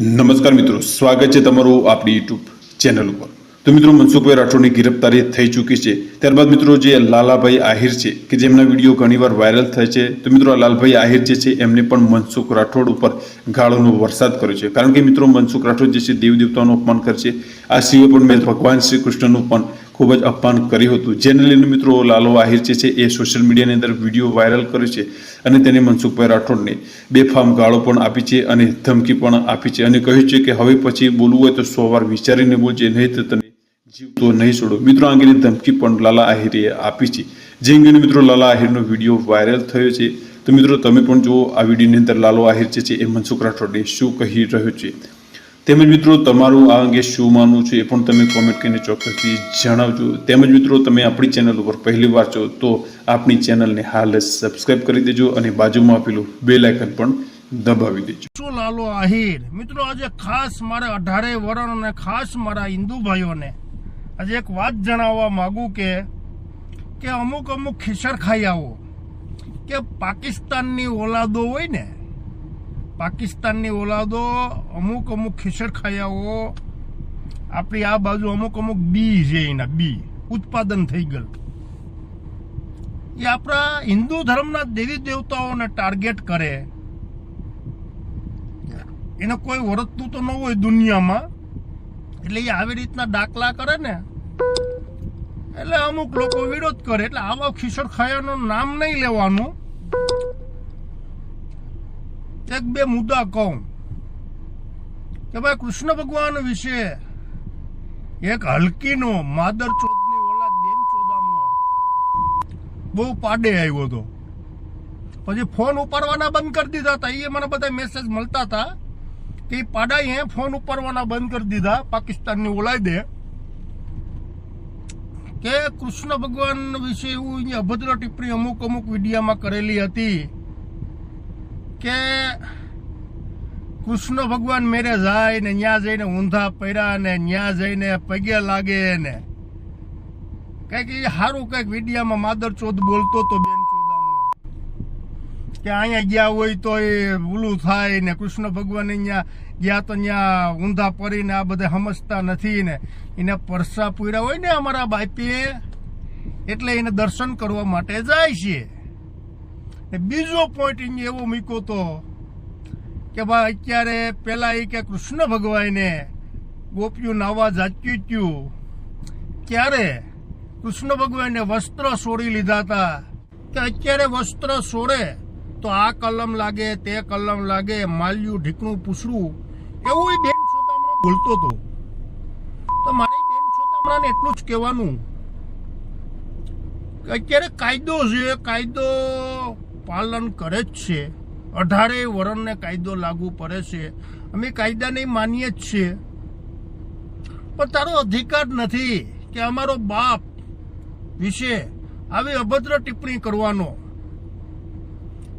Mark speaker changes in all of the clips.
Speaker 1: નમસ્કાર મિત્રો, સ્વાગત છે તમારું આપણી યુટ્યુબ ચેનલ ઉપર. તો મિત્રો મનસુખભાઈ રાઠોડની ગિરફતારી થઈ ચૂકી છે. ત્યારબાદ મિત્રો, જે લાલાભાઈ આહિર છે, કે જેમના વીડિયો ઘણીવાર વાયરલ થાય છે, તો મિત્રો લાલભાઈ આહિર જે છે, એમને પણ મનસુખ રાઠોડ ઉપર ગાળોનો વરસાદ કર્યો છે. કારણ કે મિત્રો, મનસુખ રાઠોડ જે છે દેવ દેવતાનું અપમાન કરે છે. આ સિવાય પણ મેં ભગવાન શ્રી કૃષ્ણનું પણ ખૂબ જ અપમાન કર્યું હતું. જેને લઈને મિત્રો લાલો આહિર જે છે એ સોશિયલ મીડિયાની અંદર વીડિયો વાયરલ કર્યો છે અને તેને મનસુખભાઈ રાઠોડને બેફામ ગાળો પણ આપી છે અને ધમકી પણ આપી છે અને કહ્યું છે કે હવે પછી બોલવું હોય તો સો વાર વિચારીને બોલજે, નહીં તો તને જીવતો નહીં છોડો. મિત્રો અંગેની ધમકી પણ લાલા આહિરે આપી છે. જે અંગેનો મિત્રો લાલા આહિરનો વીડિયો વાયરલ થયો છે. તો મિત્રો તમે પણ જુઓ આ વિડીયોની અંદર લાલો આહિર જે છે એ મનસુખ રાઠોડને શું કહી રહ્યો છે. તેમજ મિત્રો, તમારું આ અંગે શું માનવું છે એ પણ તમે કોમેન્ટ કરીને ચોક્કસથી જણાવજો. તેમજ મિત્રો, તમે આપણી ચેનલ ઉપર પહેલી વાર છો તો આપણી ચેનલને હાલ જ સબસ્ક્રાઇબ કરી દેજો અને બાજુમાં આપેલું બે લાયકન પણ દબાવી દેજો.
Speaker 2: શું લાલો આહિર? મિત્રો, આજે ખાસ મારા અઢારે વરણ અને ખાસ મારા હિન્દુ ભાઈઓને આજે એક વાત જણાવવા માગું કે કે અમુક અમુક ખીસર ખાઈ આવો. કે પાકિસ્તાનની ઓલાદો હોય ને પાકિસ્તાનની ઓલાદો અમુક અમુક ખિસરખાયાઓ આપણી આ બાજુ અમુક અમુક બી છે એના, બી. ઉત્પાદન થઈ ગયેલ એ આપણા હિન્દુ ધર્મના દેવી દેવતાઓને ટાર્ગેટ કરે. એને કોઈ વર્તતું તો ન હોય દુનિયામાં. એટલે એ આવી રીતના દાખલા કરે ને. એટલે અમુક લોકો વિરોધ કરે. એટલે આવા ખાયાનું નામ નહીં લેવાનું. એક બે મુદ્દા કહું કે ભાઈ કૃષ્ણ ભગવાન વિશે એક હલકીનો માદર ચોદની ઓલાદ બેન ચોદામનો બહુ પાડે આવ્યો હતો. પછી ફોન ઉપાડવાના બંધ કરી દીધા હતા. એ મને બધા મેસેજ મળતા હતા કે ઈ પાડાએ ફોન ઉપાડવાના બંધ કરી દીધા પાકિસ્તાનની ઓલાઈ દે કે કૃષ્ણ ભગવાન વિશે એવું અભદ્ર ટિપ્પણી અમુક અમુક વિડીયામાં કરેલી હતી. કે કૃષ્ણ ભગવાન મેરે જાય ને ત્યાં જઈને ઊંધા પડ્યા ને ત્યાં જઈને પગે લાગે ને. કંઈક એ સારું કંઈક વિડીયામાં માદર ચોદ બોલતો તો બેન ચોદામણો. કે અહીંયા ગયા હોય તો એ ભૂલું થાય ને કૃષ્ણ ભગવાન અહીંયા ગયા તો ત્યાં ઊંધા પડીને આ બધા સમજતા નથી ને. એને પરસા પૂર્યા હોય ને અમારા બાપીએ. એટલે એને દર્શન કરવા માટે જાય છે. ને બીજો પોઈન્ટ અહીંયા એવો મૂક્યો તો કે ભાઈ અત્યારે પેલા એ કે કૃષ્ણ ભગવાનને ગોપીઓ નાવા જાચ્યું ત્યું ત્યારે કૃષ્ણ ભગવાનને વસ્ત્ર છોડી લીધા હતા. કે અત્યારે વસ્ત્ર છોડે તો આ કલમ લાગે, તે કલમ લાગે, માલ્યું, ઢીકણું પૂછડું. એવું એ બેન છોદામણો બોલતો હતો. તો મારે બેન છોતામણાને એટલું જ કહેવાનું. અત્યારે કાયદો છે કાયદો પાલન કરે જ છે. અઢારે વરણને કાયદો લાગુ પડે છે. અમે કાયદાને માનીએ જ છીએ. પણ તારો અધિકાર નથી કે અમારો બાપ વિશે આવી અભદ્ર ટિપ્પણી કરવાનો.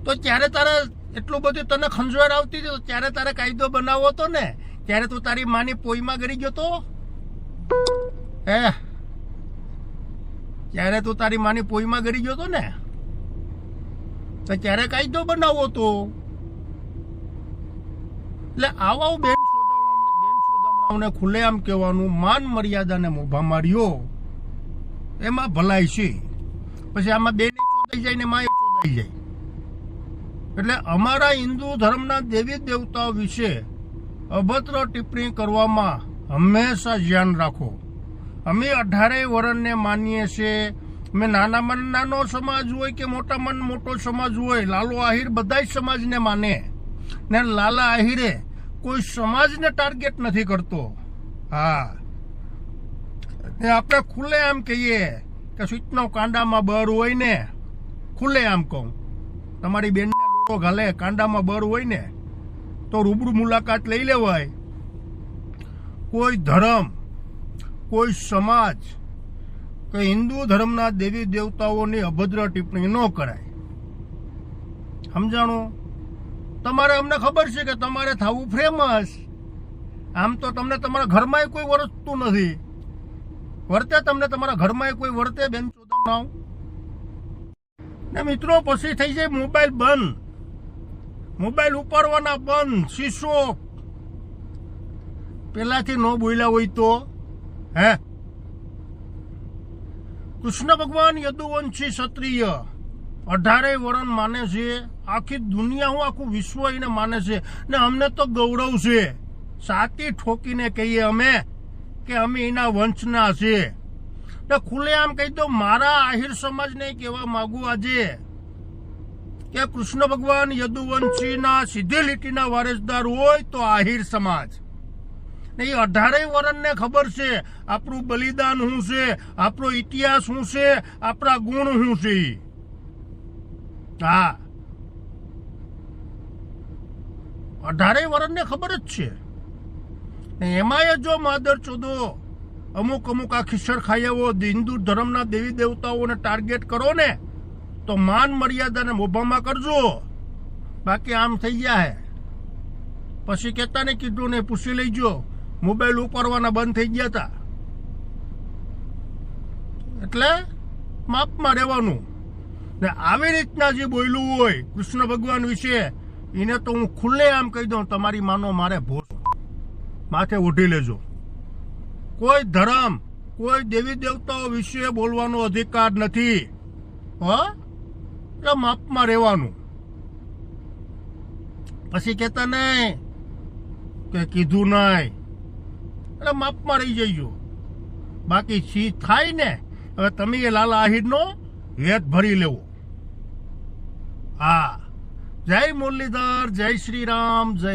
Speaker 2: તો ત્યારે તારે એટલું બધું તને ખંજવાળ આવતી હતી ત્યારે તારે કાયદો બનાવો હતો ને? ત્યારે તું તારી માની પોઈમાં ગરી ગયો તો? હે? ત્યારે તું તારી માની પોઈમાં ગરી ગયો તો ને? તો ત્યારે કાયદો બનાવો તો. એટલે આવા બેન બેન છોડાવણાઓને ખુલ્લેઆમ કહેવાનું, માન મર્યાદાને મોભા માર્યો. એમાં ભલાઈ છે. પછી આમાં બેન ચોદાઈ જાય ને માં ચોદાઈ જાય. એટલે અમારા હિન્દુ ધર્મના દેવી દેવતાઓ વિશે અભદ્ર ટિપ્પણી કરવામાં હંમેશા ધ્યાન રાખો. અમે અઢારે વરણને માનીએ છીએ. અમે નાનામાં નાનો સમાજ હોય કે મોટામાં મોટો સમાજ હોય, લાલો આહિર બધા સમાજને માને. ને લાલા આહિરે કોઈ સમાજને ટાર્ગેટ નથી કરતો. હા. ને આપણે ખુલ્લે આમ કહીએ કે સ્વીચનો કાંડામાં બર હોય ને, ખુલ્લે આમ કહું. તમારી બેનને લોટો ઘાલે, કાંડામાં બર હોય ને, તો રૂબરૂ મુલાકાત લઈ લેવાય. કોઈ ધર્મ, કોઈ સમાજ કે હિન્દુ ધર્મના દેવી દેવતાઓની અભદ્ર ટિપ્પણી ન કરાય. સમજાણું? તમારે અમને ખબર છે કે તમારે થવું ફેમસ આમ તો તમને તમારા ઘરમાં કોઈ વર્તતું નથી. વર્તે તમને તમારા ઘરમાં કોઈ વર્તે, બેન ચોદામણાઓ ને મિત્રો, પછી થઈ જાય મોબાઈલ બંધ. મોબાઈલ ઉપાડવાના બંધ શીશો પેલાથી ન બોલ્યા હોય તો, હે? કૃષ્ણ ભગવાન યદુવંશી ક્ષત્રિય. અઢારે વરણ માને છે. આખી દુનિયા હું આખું વિશ્વ એને માને છે. ને અમને તો ગૌરવ છે. સાતી ઠોકીને કહીએ અમે કે અમે એના વંશના છે. ને ખુલ્લે આમ કહી દો, મારા આહિર સમાજને કહેવા માગું આજે કે કૃષ્ણ ભગવાન યદુવંશીના સીધી લીટીના વારસદાર હોય તો આહિર સમાજ. એ અઢારેય વરણને ખબર છે. આપણું બલિદાન શું છે? આપણો ઇતિહાસ શું છે? આપણા ગુણ શું છે. હા. અઢારેય વરણને ખબર જ છે. એમાંય જો માદર ચોદો, અમુક અમુક આ ખિસ્સર ખાયાઓ હિન્દુ ધર્મના દેવી દેવતાઓને ટાર્ગેટ કરો ને, તો માન મર્યાદાને મોભામાં કરજો. બાકી આમ થઈ ગયા હે. પછી કહેતા ને કીધું ને પૂછી લઈજો. મોબાઈલ ઉપાડવાના બંધ થઈ ગયા હતા એટલે માપમાં રહેવાનું. ને આવી રીતના જે બોલ્યું હોય કૃષ્ણ ભગવાન વિશે, એને તો હું ખુલ્લે આમ કહી દઉં, તમારી માનો મારે ભોસ. માથે ઓઢી લેજો. કોઈ ધર્મ, કોઈ દેવી દેવતાઓ વિશે બોલવાનો અધિકાર નથી. હ? એટલે માપમાં રહેવાનું. પછી કહેતા નહીં, કે કીધું નહીં. એટલે માપમાં રહી જઈજો. બાકી સી થાય ને, હવે તમે એ લાલા આહિરનો હેત ભરી લેવો. હા. જય મુરલીધર, જય શ્રી રામ જય